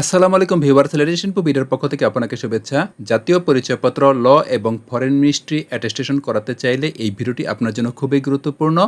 আসসালামু আলাইকুম viewer celebration বিডের পক্ষ থেকে আপনাকে শুভেচ্ছা। জাতীয় পরিচয়পত্র ল এবং ফরেন মিনিস্ট্রি অ্যাটেস্টেশন করাতে চাইলে এই ভিডিওটি আপনার জন্য খুবই গুরুত্বপূর্ণ।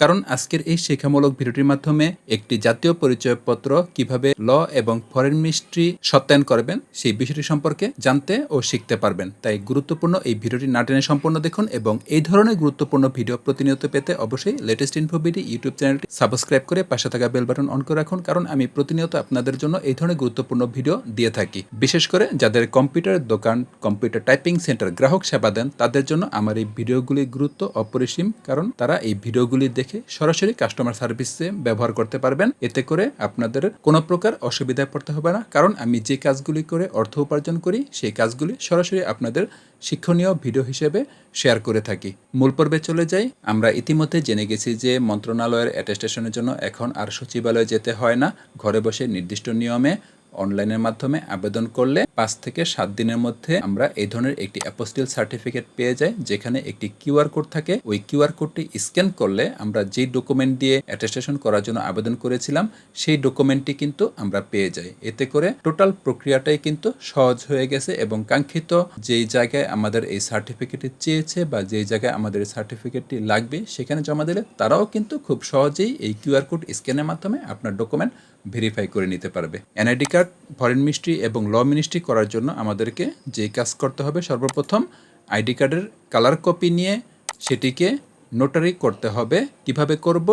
কারণ আজকের এই শিক্ষামূলক ভিডিওটির মাধ্যমে একটি জাতীয় পরিচয়পত্র কীভাবে ল এবং ফরেন মিনিস্ট্রি সত্যায়ন করবেন, সেই বিষয়টি সম্পর্কে জানতে ও শিখতে পারবেন। তাই গুরুত্বপূর্ণ এই ভিডিওটি না টেনে সম্পূর্ণ দেখুন এবং এই ধরনের গুরুত্বপূর্ণ ভিডিও প্রতিনিয়ত পেতে অবশ্যই লেটেস্ট ইনফো বিডি ইউটিউব চ্যানেলটি সাবস্ক্রাইব করে পাশে থাকা বেল বাটন অন করে রাখুন, কারণ আমি প্রতিনিয়ত আপনাদের জন্য এই ধরনের গুরুত্বপূর্ণ ভিডিও দিয়ে থাকি। বিশেষ করে যাদের কম্পিউটার দোকান কম্পিউটার টাইপিং সেন্টার গ্রাহক সেবা দেন, তাদের জন্য আমার এই ভিডিওগুলি গুরুত্ব অপরিসীম, কারণ তারা এই ভিডিওগুলি দেখে সরাসরি কাস্টমার সার্ভিসে ব্যবহার করতে পারবেন। এতে করে আপনাদের কোনো প্রকার অসুবিধায় পড়তে হবে না। কারণ আমি যে কাজগুলি করে অর্থ উপার্জন করি, সেই কাজগুলি সরাসরি আপনাদের শিক্ষণীয় ভিডিও হিসেবে শেয়ার করে থাকি। মূল পর্বে চলে যাই। আমরা ইতিমধ্যে জেনে গেছি যে মন্ত্রণালয়ের অ্যাটেস্টেশনের জন্য এখন আর সচিবালয়ে যেতে হয় না। ঘরে বসে নির্দিষ্ট নিয়মে অনলাইনের মাধ্যমে আবেদন করলে পাঁচ থেকে সাত দিনের মধ্যে আমরা এই ধরনের একটি অ্যাপোস্টিল সার্টিফিকেট পেয়ে যাই, যেখানে একটি কিউআর কোড থাকে। ওই কিউআর কোডটি স্ক্যান করলে আমরা যেই ডকুমেন্ট দিয়ে অ্যাটেস্টেশন করার জন্য আবেদন করেছিলাম, সেই ডকুমেন্টটি কিন্তু আমরা পেয়ে যাই। এতে করে টোটাল প্রক্রিয়াটাই কিন্তু সহজ হয়ে গেছে এবং কাঙ্ক্ষিত যেই জায়গায় আমাদের এই সার্টিফিকেটটি চেয়েছে বা যেই জায়গায় আমাদের এই সার্টিফিকেটটি লাগবে, সেখানে জমা দিলে তারাও কিন্তু খুব সহজেই এই কিউআর কোড স্ক্যানের মাধ্যমে আপনার ডকুমেন্ট ভেরিফাই করে নিতে পারবে। এনআইডি কার্ড ফরেন মিনিস্ট্রি এবং ল মিনিস্ট্রি করার জন্য আমাদেরকে যে কাজ করতে হবে সর্বপ্রথম আইডি কার্ডের কালার কপি নিয়ে সেটিকে নোটারি করতে হবে। কীভাবে করব?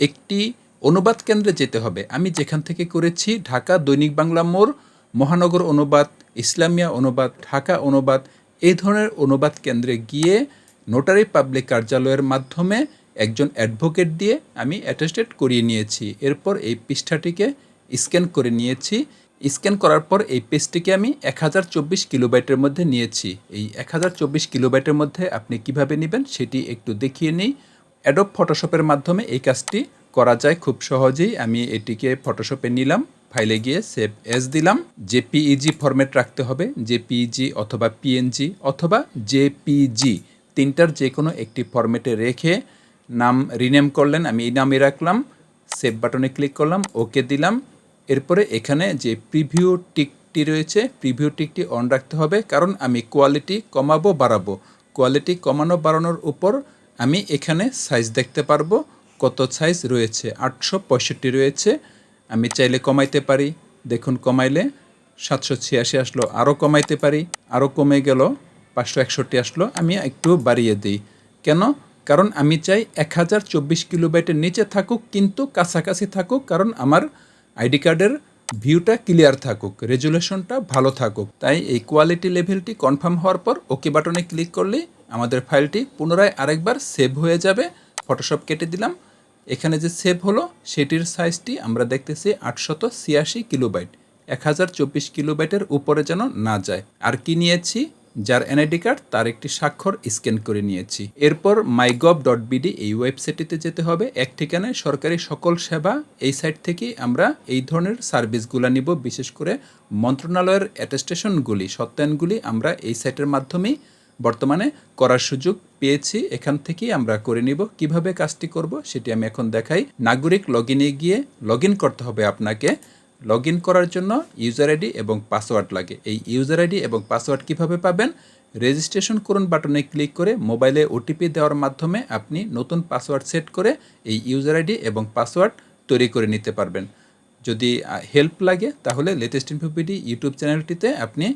একটি অনুবাদ কেন্দ্রে যেতে হবে। আমি যেখান থেকে করেছি, ঢাকা দৈনিক বাংলা মোড়, মহানগর অনুবাদ, ইসলামিয়া অনুবাদ, ঢাকা অনুবাদ, এই ধরনের অনুবাদ কেন্দ্রে গিয়ে নোটারি পাবলিক কার্যালয়ের মাধ্যমে একজন অ্যাডভোকেট দিয়ে আমি অ্যাটেস্টেড করিয়ে নিয়েছি। এরপর এই পৃষ্ঠাটিকে স্ক্যান করে নিয়েছি। স্ক্যান করার পর এই পেজটিকে আমি এক হাজার চব্বিশ কিলোবাইটের মধ্যে নিয়েছি। এই এক হাজার চব্বিশ কিলোবাইটের মধ্যে আপনি কীভাবে নেবেন সেটি একটু দেখিয়ে নিই। অ্যাডব ফটোশপের মাধ্যমে এই কাজটি করা যায় খুব সহজেই। আমি এটিকে ফটোশপে নিলাম ফাইলে গিয়ে সেভ এস দিলাম। জেপিইজি ফরম্যাট রাখতে হবে জেপিইজি অথবা পিএনজি অথবা জেপিজি তিনটার যে কোনো একটি ফরম্যাটে রেখে নাম রিনেম করলেন, আমি এই নামে রাখলাম সেভ বাটনে ক্লিক করলাম ওকে দিলাম। এরপরে এখানে যে প্রিভিউ টিকটি রয়েছে প্রিভিউ টিকটি অন রাখতে হবে, কারণ আমি কোয়ালিটি কমাবো, বাড়াবো। কোয়ালিটি কমানো, বাড়ানোর উপর আমি এখানে সাইজ দেখতে পারব, কত সাইজ রয়েছে, আটশো পঁয়ষট্টি রয়েছে। আমি চাইলে কমাইতে পারি, দেখুন কমাইলে সাতশো ছিয়াশি আসলো আরও কমাইতে পারি আরও কমে গেল, পাঁচশো একষট্টি আসলো, আমি একটু বাড়িয়ে দিই। কেন? কারণ আমি চাই এক হাজার চব্বিশ কিলোবাইটের নিচে থাকুক, কিন্তু কাছাকাছি থাকুক, কারণ আমার আইডি কার্ডের ভিউটা ক্লিয়ার থাকুক, রেজুলেশনটা ভালো থাকুক। তাই এই কোয়ালিটি লেভেলটি কনফার্ম হওয়ার পর ওকে বাটনে ক্লিক করলেই আমাদের ফাইলটি পুনরায় আরেকবার সেভ হয়ে যাবে। ফটোশপ কেটে দিলাম। এখানে যে সেভ হলো, সেটির সাইজটি আমরা দেখতেছি আটশত ছিয়াশি কিলোবাইট। এক হাজার চব্বিশ কিলোবাইটের উপরে যেন না যায়। আর কি নিয়েছি? যার এনআইডি কার্ড তার একটি স্বাক্ষর স্ক্যান করে নিয়েছি। এরপর মাইগভ ডট বিডি এই ওয়েবসাইটটিতে যেতে হবে। এক ঠিকানায় সরকারি সকল সেবা এই সাইট থেকে আমরা এই ধরনের সার্ভিসগুলো নিব। বিশেষ করে মন্ত্রণালয়ের অ্যাটেস্টেশনগুলি সত্যায়নগুলি আমরা এই সাইটের মাধ্যমেই বর্তমানে করার সুযোগ পেয়েছি। এখান থেকেই আমরা করে নিব। কীভাবে কাজটি করব সেটি আমি এখন দেখাই। নাগরিক লগ গিয়ে লগ করতে হবে আপনাকে। লগ ইন করার জন্য ইউজার আইডি এবং পাসওয়ার্ড লাগে। এই ইউজার আইডি এবং পাসওয়ার্ড কীভাবে পাবেন? রেজিস্ট্রেশন করুন বাটনে ক্লিক করে মোবাইলে ওটিপি দেওয়ার মাধ্যমে আপনি নতুন পাসওয়ার্ড সেট করে এই ইউজার আইডি এবং পাসওয়ার্ড তৈরি করে নিতে পারবেন। যদি হেল্প লাগে তাহলে লেটেস্ট ইনফোপিডি ইউটিউব চ্যানেলটিতে আপনি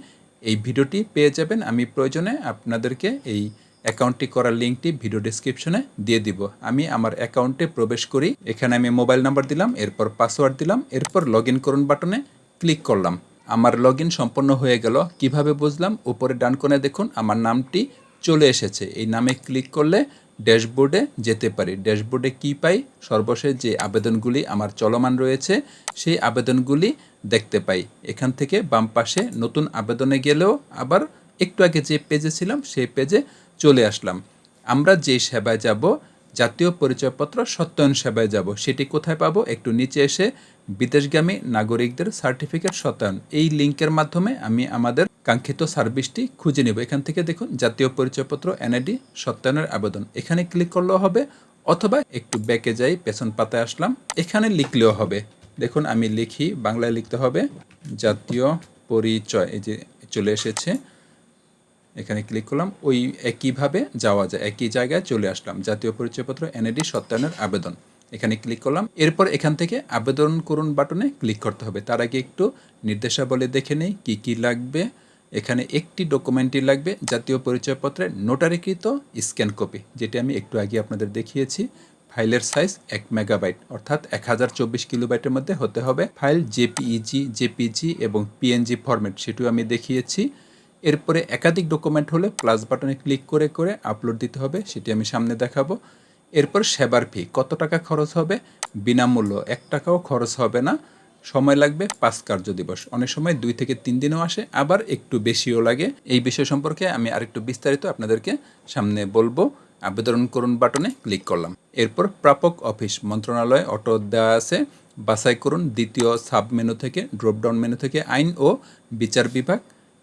এই ভিডিওটি পেয়ে যাবেন। আমি প্রয়োজনে আপনাদেরকে এই অ্যাকাউন্টটি করার লিঙ্কটি ভিডিও ডিসক্রিপশনে দিয়ে দিব। আমি আমার অ্যাকাউন্টে প্রবেশ করি, এখানে আমি মোবাইল নাম্বার দিলাম, এরপর পাসওয়ার্ড দিলাম, এরপর লগ ইন করুন বাটনে ক্লিক করলাম। আমার লগ সম্পন্ন হয়ে গেল। কীভাবে বুঝলাম? উপরে ডান কোণে দেখুন, আমার নামটি চলে এসেছে। এই নামে ক্লিক করলে ড্যাশবোর্ডে যেতে পারি। ড্যাশবোর্ডে কি পাই? সর্বশেষ যে আবেদনগুলি আমার চলমান রয়েছে, সেই আবেদনগুলি দেখতে পাই। এখান থেকে বাম পাশে নতুন আবেদনে গেলেও আবার একটু আগে যে পেজে ছিলাম, সেই পেজে চলে আসলাম। আমরা যে সেবায় যাব, জাতীয় পরিচয়পত্র সত্যায়ন সেবায় যাব, সেটি কোথায় পাবো? একটু নিচে এসে বিদেশগামী নাগরিকদের সার্টিফিকেট সত্যায়ন। এই লিঙ্কের মাধ্যমে আমি আমাদের কাঙ্ক্ষিত সার্ভিসটি খুঁজে নেব। এখান থেকে দেখুন, জাতীয় পরিচয়পত্র, এনআইডি সত্যায়নের আবেদন। এখানে ক্লিক করলেও হবে, অথবা একটু ব্যাকে যাই, পেছন পাতায় আসলাম, এখানে লিখলেও হবে। দেখুন, আমি লিখি, বাংলায় লিখতে হবে, জাতীয় পরিচয়, এই যে চলে এসেছে। এখানে ক্লিক করলাম, ওই একইভাবে যাওয়া যায়, একই জায়গায় চলে আসলাম। জাতীয় পরিচয়পত্র এনএডি সত্যায়নের আবেদন। এখানে ক্লিক করলাম, এরপর এখান থেকে আবেদন করুন বাটনে ক্লিক করতে হবে। তার আগে একটু নির্দেশাবলী দেখে নেই, কী কী লাগবে। এখানে একটি ডকুমেন্টই লাগবে, জাতীয় পরিচয়পত্রের নোটারিকৃত স্ক্যান কপি যেটি আমি একটু আগে আপনাদের দেখিয়েছি। ফাইলের সাইজ এক মেগাবাইট অর্থাৎ এক হাজার চব্বিশ কিলোবাইটের মধ্যে হতে হবে। ফাইল জেপিইজি জেপিজি এবং পিএনজি ফরম্যাট সেটিও আমি দেখিয়েছি। এরপরে একাধিক ডকুমেন্ট হলে প্লাস বাটনে ক্লিক করে করে আপলোড দিতে হবে, সেটি আমি সামনে দেখাবো। এরপর সেবার ফি কত টাকা খরচ হবে? বিনামূল্য, এক টাকাও খরচ হবে না। সময় লাগবে পাঁচ কার্য দিবস। অনেক সময় দুই থেকে তিন দিনও আসে, আবার একটু বেশিও লাগে। এই বিষয় সম্পর্কে আমি আরেকটু বিস্তারিত আপনাদেরকে সামনে বলব। আবেদন করুন বাটনে ক্লিক করলাম। এরপর প্রাপক অফিস, মন্ত্রণালয়, অটো দেওয়া আছে। বাছাই করুন দ্বিতীয় সাব মেনু থেকে ড্রপডাউন মেনু থেকে আইন ও বিচার বিভাগ।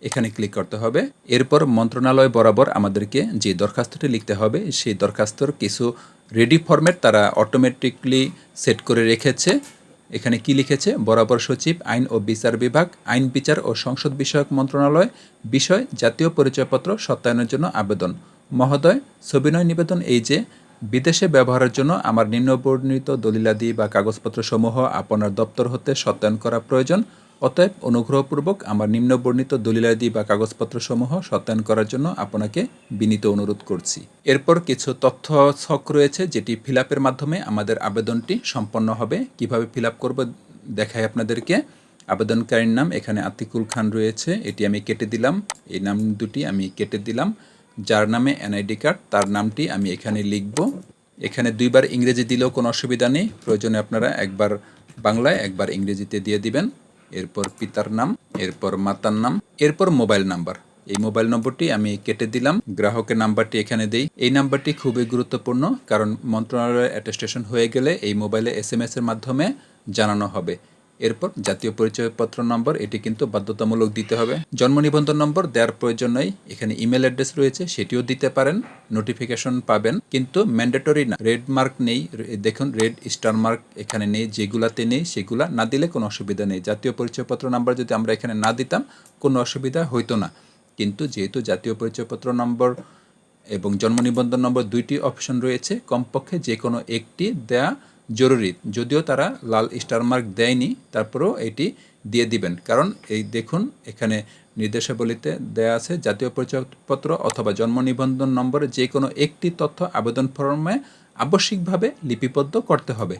এখানে ক্লিক করতে হবে। এরপর মন্ত্রণালয় বরাবর আমাদেরকে যে দরখাস্তটি লিখতে হবে, সেই দরখাস্তর কিছু রেডি ফরম্যাট তারা অটোমেটিকলি সেট করে রেখেছে। এখানে কি লিখেছে? বরাবর সচিব, আইন ও বিচার বিভাগ, আইন বিচার ও সংসদ বিষয়ক মন্ত্রণালয়, বিষয়, জাতীয় পরিচয়পত্র সত্যায়নের জন্য আবেদন। মহোদয় সবিনয় নিবেদন এই যে, বিদেশে ব্যবহারের জন্য আমার নিম্নবর্ণিত দলিলাদি বা কাগজপত্রসমূহ আপনার দপ্তর হতে সত্যায়ন করা প্রয়োজন। অতএব অনুগ্রহপূর্বক আমার নিম্নবর্ণিত দলিলাদি বা কাগজপত্র সমূহ সত্যায়ন করার জন্য আপনাকে বিনীত অনুরোধ করছি। এরপর কিছু তথ্য ছক রয়েছে যেটি ফিল মাধ্যমে আমাদের আবেদনটি সম্পন্ন হবে। কীভাবে ফিল আপ করব দেখাই আপনাদেরকে। আবেদনকারীর নাম এখানে আতিকুল খান রয়েছে, এটি আমি কেটে দিলাম। এই নাম দুটি আমি কেটে দিলাম। যার নামে এনআইডি কার্ড, তার নামটি আমি এখানে লিখব। এখানে দুইবার ইংরেজি দিলেও কোনো অসুবিধা নেই। প্রয়োজনে আপনারা একবার বাংলায় একবার ইংরেজিতে দিয়ে দিবেন। এরপর পিতার নাম, এরপর মাতার নাম, এরপর মোবাইল নাম্বার। এই মোবাইল নম্বরটি আমি কেটে দিলাম। গ্রাহকের নাম্বারটি এখানে দিই। এই নাম্বারটি খুবই গুরুত্বপূর্ণ, কারণ মন্ত্রণালয়ের অ্যাটেস্টেশন হয়ে গেলে এই মোবাইলে এস এর মাধ্যমে জানানো হবে। এরপর জাতীয় পরিচয়পত্র নম্বর, এটি কিন্তু বাধ্যতামূলক দিতে হবে। জন্ম নিবন্ধন নম্বর দেওয়ার প্রয়োজন নেই। এখানে ইমেল অ্যাড্রেস রয়েছে, সেটিও দিতে পারেন। নোটিফিকেশন পাবেন, কিন্তু ম্যান্ডেটরি না। রেড মার্ক নেই। দেখুন, রেড স্টার মার্ক এখানে নেই। যেগুলাতে নেই, সেগুলা না দিলে কোনো অসুবিধা নেই। জাতীয় পরিচয়পত্র নাম্বার যদি আমরা এখানে না দিতাম, কোনো অসুবিধা হইতো না। কিন্তু যেহেতু জাতীয় পরিচয়পত্র নম্বর এবং জন্ম নিবন্ধন নম্বর দুইটি অপশন রয়েছে, কমপক্ষে যে কোনো একটি দেয়া জরুরি। যদিও তারা লাল স্টার মার্ক দেয়নি, তারপরেও এটি দিয়ে দিবেন। কারণ এই দেখুন, এখানে নির্দেশাবলীতে দেয়া আছে, জাতীয় পরিচয়পত্র অথবা জন্ম নিবন্ধন নম্বরে যে কোনো একটি তথ্য আবেদন ফর্মে আবশ্যিকভাবে লিপিবদ্ধ করতে হবে।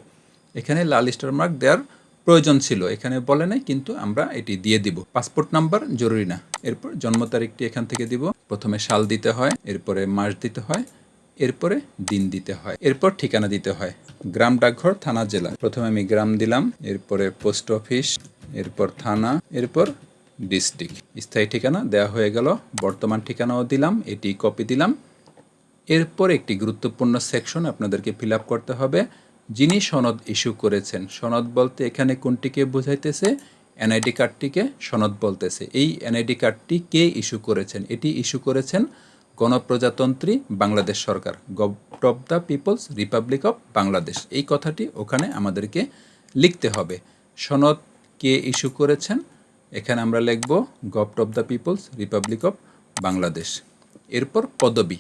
এখানে লাল স্টার মার্ক দেওয়ার প্রয়োজন ছিল। এখানে বলে নাই, কিন্তু আমরা এটি দিয়ে দিব। পাসপোর্ট নাম্বার জরুরি না। এরপর জন্ম তারিখটি এখান থেকে দিব। প্রথমে সাল দিতে হয়, এরপরে মাস দিতে হয় এরপরে দিন দিতে হয়। এরপর ঠিকানা দিতে হয়। গ্রাম ডাকঘর থানা, জেলা। প্রথমে আমি গ্রাম দিলাম, এরপরে পোস্ট অফিস, এরপর থানা, এরপর ডিস্ট্রিক্ট। স্থায়ী ঠিকানা দেওয়া হয়ে গেল, বর্তমান ঠিকানাও দিলাম, এটি কপি দিলাম। এরপর একটি গুরুত্বপূর্ণ সেকশন আপনাদেরকে ফিল করতে হবে। যিনি সনদ ইস্যু করেছেন, সনদ বলতে এখানে কোনটিকে বোঝাইতেছে? এনআইডি কার্ডটিকে সনদ বলতেছে। এই এনআইডি কার্ডটি কে ইস্যু করেছেন? এটি ইস্যু করেছেন গণপ্রজাতন্ত্রী বাংলাদেশ সরকার। Government of the people's republic of Bangladesh. এই কথাটি ওখানে আমাদেরকে লিখতে হবে। সনদ কে ইস্যু করেছেন? এখানে আমরা লিখব government of the people's republic of Bangladesh. এরপর পদবি।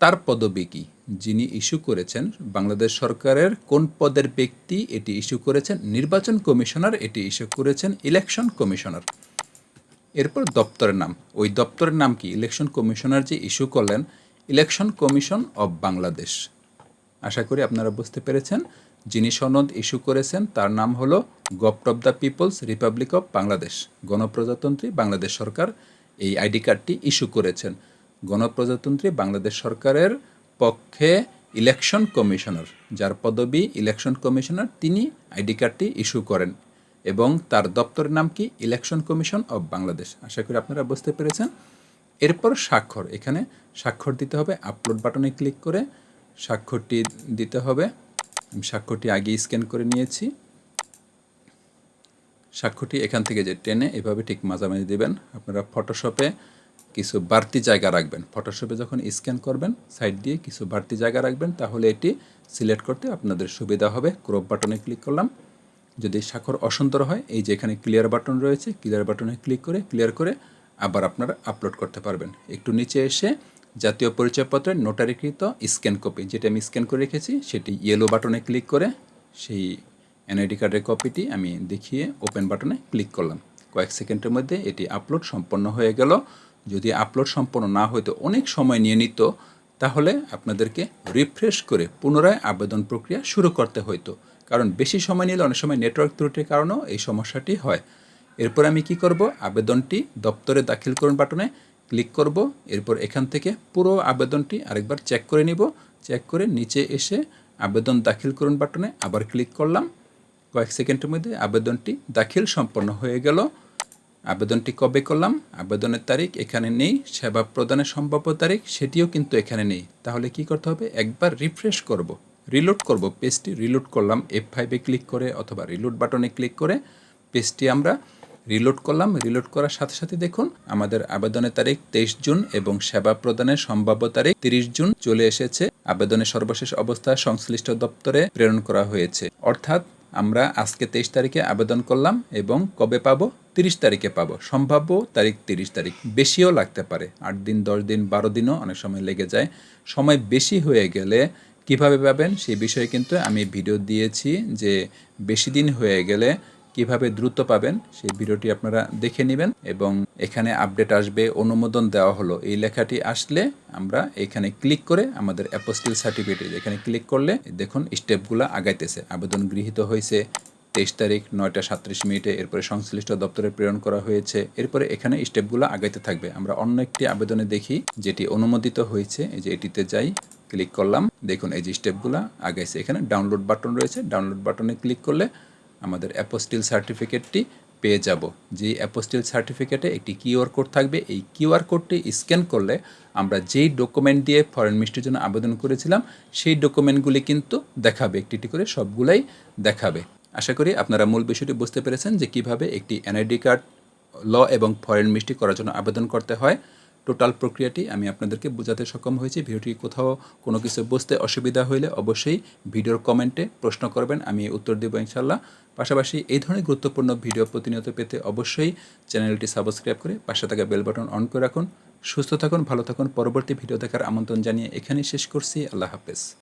তার পদবি কি? যিনি ইস্যু করেছেন, বাংলাদেশ সরকারের কোন পদের ব্যক্তি এটি ইস্যু করেছেন? নির্বাচন কমিশনার এটি ইস্যু করেছেন, ইলেকশন কমিশনার। এরপর দপ্তরের নাম। ওই দপ্তরের নাম কি? ইলেকশন কমিশনার যে ইস্যু করলেন, ইলেকশন কমিশন অব বাংলাদেশ। আশা করি আপনারা বুঝতে পেরেছেন। যিনি সনদ ইস্যু করেছেন, তার নাম হলো government of the people's republic of Bangladesh. গণপ্রজাতন্ত্রী বাংলাদেশ সরকার এই আইডি কার্ডটি ইস্যু করেছেন। গণপ্রজাতন্ত্রী বাংলাদেশ সরকারের পক্ষে ইলেকশন কমিশনার, যার পদবি ইলেকশন কমিশনার, তিনি আইডি কার্ডটি ইস্যু করেন। এবং তার দপ্তরের নাম কি? ইলেকশন কমিশন অব বাংলাদেশ আশা করি আপনারা বুঝতে পেরেছেন। এরপর স্বাক্ষর। এখানে স্বাক্ষর দিতে হবে। আপলোড বাটনে ক্লিক করে স্বাক্ষরটি দিতে হবে। আমি স্বাক্ষরটি আগে স্ক্যান করে নিয়েছি। স্বাক্ষরটি এখান থেকে যে টেনে এভাবে ঠিক মাঝামাঝি দেবেন। আপনারা ফটোশপে কিছু বাড়তি জায়গা রাখবেন। ফটোশপে যখন স্ক্যান করবেন সাইড দিয়ে কিছু বাড়তি জায়গা রাখবেন, তাহলে এটি সিলেক্ট করতে আপনাদের সুবিধা হবে। ক্রপ বাটনে ক্লিক করলাম। যদি স্বাক্ষর অসন্তর হয়, এই যে এখানে ক্লিয়ার বাটন রয়েছে ক্লিয়ার বাটনে ক্লিক করে ক্লিয়ার করে আবার আপনারা আপলোড করতে পারবেন। একটু নিচে এসে জাতীয় পরিচয়পত্রের নোটারিকৃত স্ক্যান কপি যেটা আমি স্ক্যান করে রেখেছি, সেটি ইয়েলো বাটনে ক্লিক করে সেই এনআইডি কার্ডের কপিটি আমি দেখিয়ে ওপেন বাটনে ক্লিক করলাম। কয়েক সেকেন্ডের মধ্যে এটি আপলোড সম্পন্ন হয়ে গেল। যদি আপলোড সম্পন্ন না হইতো অনেক সময় নিয়ে নিত, তাহলে আপনাদেরকে রিফ্রেশ করে পুনরায় আবেদন প্রক্রিয়া শুরু করতে হইতো। কারণ বেশি সময় নিলে অনেক সময় নেটওয়ার্ক ত্রুটির কারণেও এই সমস্যাটি হয়। এরপর আমি কি করব? আবেদনটি দপ্তরে দাখিল করুন বাটনে ক্লিক করব। এরপর এখান থেকে পুরো আবেদনটি আরেকবার চেক করে নিব। চেক করে নিচে এসে আবেদন দাখিল করুন বাটনে আবার ক্লিক করলাম। কয়েক সেকেন্ডের মধ্যে আবেদনটি দাখিল সম্পন্ন হয়ে গেল। আবেদনটি কবে করলাম? আবেদনের তারিখ এখানে নেই। সেবা প্রদানের সম্ভাব্য তারিখ সেটিও কিন্তু এখানে নেই। তাহলে কি করতে হবে? একবার রিফ্রেশ করব। রিলোড করব পেজটি রিলোড করলাম এফ ফাইভে ক্লিক করে অথবা রিলোড বাটনে ক্লিক করে পেজটি আমরা রিলোড করলাম রিলোড করার সাথে সাথে দেখুন, আমাদের আবেদনের তারিখ তেইশ জুন এবং সেবা প্রদানের সম্ভাব্য তারিখ তিরিশ জুন চলে এসেছে। আবেদনের সর্বশেষ অবস্থা সংশ্লিষ্ট দপ্তরে প্রেরণ করা হয়েছে। অর্থাৎ আমরা আজকে তেইশ তারিখে আবেদন করলাম এবং কবে পাবো? তিরিশ তারিখে পাবো। সম্ভাব্য তারিখ তিরিশ তারিখ। বেশিও লাগতে পারে। আট দিন, দশ দিন, বারো দিনও অনেক সময় লেগে যায়। সময় বেশি হয়ে গেলে কীভাবে পাবেন সেই বিষয়ে কিন্তু আমি ভিডিও দিয়েছি যে বেশি দিন হয়ে গেলে কীভাবে দ্রুত পাবেন সেই ভিডিওটি আপনারা দেখে নেবেন এবং এখানে আপডেট আসবে, অনুমোদন দেওয়া হলো। এই লেখাটি আসলে আমরা এখানে ক্লিক করে আমাদের অ্যাপোস্টিল সার্টিফিকেট, এখানে ক্লিক করলে দেখুন স্টেপগুলো আগাইতেছে। আবেদন গৃহীত হয়েছে তেইশ তারিখ নয়টা সাতত্রিশ মিনিটে, এরপরে সংশ্লিষ্ট দপ্তরে প্রেরণ করা হয়েছে, এরপরে এখানে স্টেপগুলো আগাইতে থাকবে। আমরা অন্য একটি আবেদনে দেখি যেটি অনুমোদিত হয়েছে, এই যে এটিতে যাই ক্লিক করলাম। দেখুন, এই যে স্টেপগুলো আগাইছে এখানে ডাউনলোড বাটন রয়েছে। ডাউনলোড বাটনে ক্লিক করলে আমাদের অ্যাপোস্টিল সার্টিফিকেটটি পেয়ে যাব। যে অ্যাপোস্টিল সার্টিফিকেটে একটি কিউআর কোড থাকবে। এই কিউআর কোডটি স্ক্যান করলে আমরা যেই ডকুমেন্ট দিয়ে ফরেন মিনিস্ট্রির জন্য আবেদন করেছিলাম, সেই ডকুমেন্টগুলি কিন্তু দেখাবে। একটি করে সবগুলাই দেখাবে। আশা করি আপনারা মূল বিষয়টি বুঝতে পেরেছেন যে কীভাবে একটি এনআইডি কার্ড ল এবং ফরেন মিষ্টি করার জন্য আবেদন করতে হয়। টোটাল প্রক্রিয়াটি আমি আপনাদেরকে বোঝাতে সক্ষম হয়েছি। ভিডিওটি কোথাও কোনো কিছু বুঝতে অসুবিধা হলে অবশ্যই ভিডিওর কমেন্টে প্রশ্ন করবেন, আমি উত্তর দেবো ইনশাল্লাহ পাশাপাশি এই ধরনের গুরুত্বপূর্ণ ভিডিও প্রতিনিয়ত পেতে অবশ্যই চ্যানেলটি সাবস্ক্রাইব করে পাশে থাকা বেল বাটন অন করে রাখুন। সুস্থ থাকুন, ভালো থাকুন। পরবর্তী ভিডিও দেখার আমন্ত্রণ জানিয়ে এখানেই শেষ করছি। আল্লাহ হাফেজ।